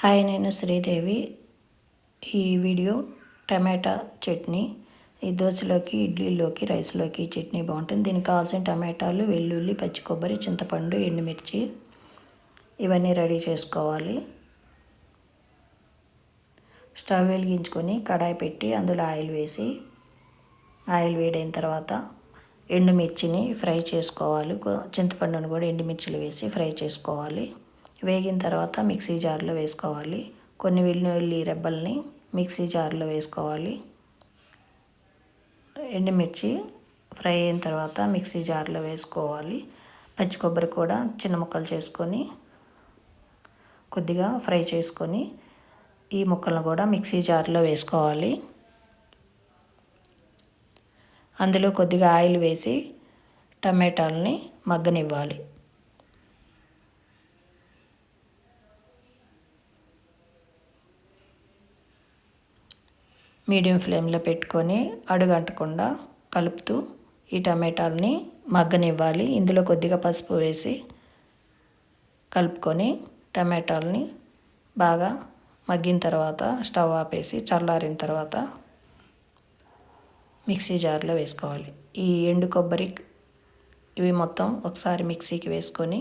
Hi నేను శ్రీదేవి. ఈ video టమాటా చట్నీ ఈ దోశలోకి ఇడ్లీలోకి రైస్లోకి చట్నీ బాగుంటుంది. దీనికి కావాల్సిన టమాటాలు వెల్లుల్లి పచ్చి కొబ్బరి చింతపండు ఎండుమిర్చి ఇవన్నీ రెడీ చేసుకోవాలి. స్టవ్ వెలిగించుకొని కడాయి పెట్టి అందులో ఆయిల్ వేసి ఆయిల్ వేడైన తర్వాత ఎండుమిర్చిని ఫ్రై చేసుకోవాలి. చింతపండును కూడా ఎండుమిర్చిలు వేసి ఫ్రై చేసుకోవాలి. వేగిన తర్వాత మిక్సీ జార్లో వేసుకోవాలి. కొన్ని వెల్లుల్లి రెబ్బల్ని మిక్సీ జార్లో వేసుకోవాలి. ఎండుమిర్చి ఫ్రై అయిన తర్వాత మిక్సీ జార్లో వేసుకోవాలి. పచ్చి కొబ్బరి కూడా చిన్న ముక్కలు చేసుకొని కొద్దిగా ఫ్రై చేసుకొని ఈ ముక్కలను కూడా మిక్సీ జార్లో వేసుకోవాలి. అందులో కొద్దిగా ఆయిల్ వేసి టమాటాలని మగ్గనివ్వాలి. మీడియం ఫ్లేమ్లో పెట్టుకొని అడుగంటకుండా కలుపుతూ ఈ టమాటాలని మగ్గనివ్వాలి. ఇందులో కొద్దిగా పసుపు వేసి కలుపుకొని టమాటాలని బాగా మగ్గిన తర్వాత స్టవ్ ఆపేసి చల్లారిన తర్వాత మిక్సీ జార్లో వేసుకోవాలి. ఈ ఎండు కొబ్బరి ఇవి మొత్తం ఒకసారి మిక్సీకి వేసుకొని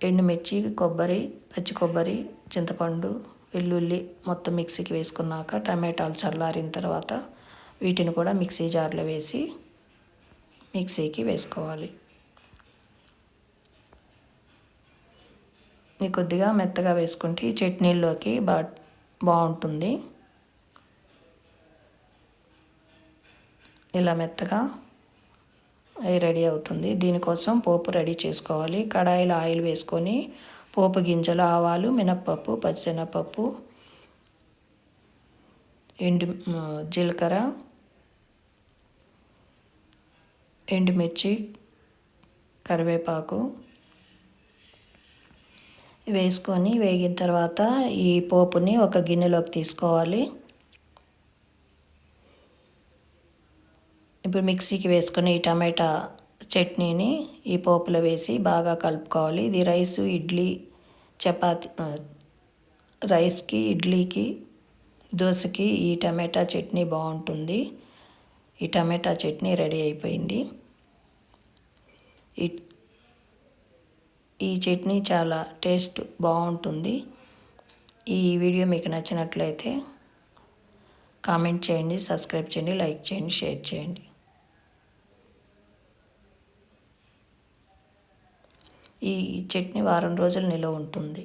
ఎండుమిర్చి కొబ్బరి పచ్చి కొబ్బరి చింతపండు వెల్లుల్లి మొత్తం మిక్సీకి వేసుకున్నాక టమాటాలు చల్లారిన తర్వాత వీటిని కూడా మిక్సీ జార్లో వేసి మిక్సీకి వేసుకోవాలి. ఇది కొద్దిగా మెత్తగా వేసుకుంటే చట్నీల్లోకి బా బాగుంటుంది. ఇలా మెత్తగా రెడీ అవుతుంది. దీనికోసం పోపు రెడీ చేసుకోవాలి. కడాయిలో ఆయిల్ వేసుకొని పోపు గింజలు ఆవాలు మినప్పప్పు పచ్చిశనగపప్పు ఎండు జీలకర్ర ఎండుమిర్చి కరివేపాకు వేసుకొని వేగిన తర్వాత ఈ పోపుని ఒక గిన్నెలోకి తీసుకోవాలి. ఇప్పుడు మిక్సీకి వేసుకొని ఈ టమాటా చట్నీని ఈ పోపులో వేసి బాగా కలుపుకోవాలి. ఇది రైసు ఇడ్లీ చపాతి రైస్కి ఇడ్లీకి దోశకి ఈ టమాటా చట్నీ బాగుంటుంది. ఈ టమాటా చట్నీ రెడీ అయిపోయింది. ఈ ఈ చట్నీ చాలా టేస్ట్ బాగుంటుంది. ఈ వీడియో మీకు నచ్చినట్లయితే కామెంట్ చేయండి సబ్స్క్రైబ్ చేయండి లైక్ చేయండి షేర్ చేయండి. ఈ చట్నీ వారం రోజులు నిల్వ ఉంటుంది.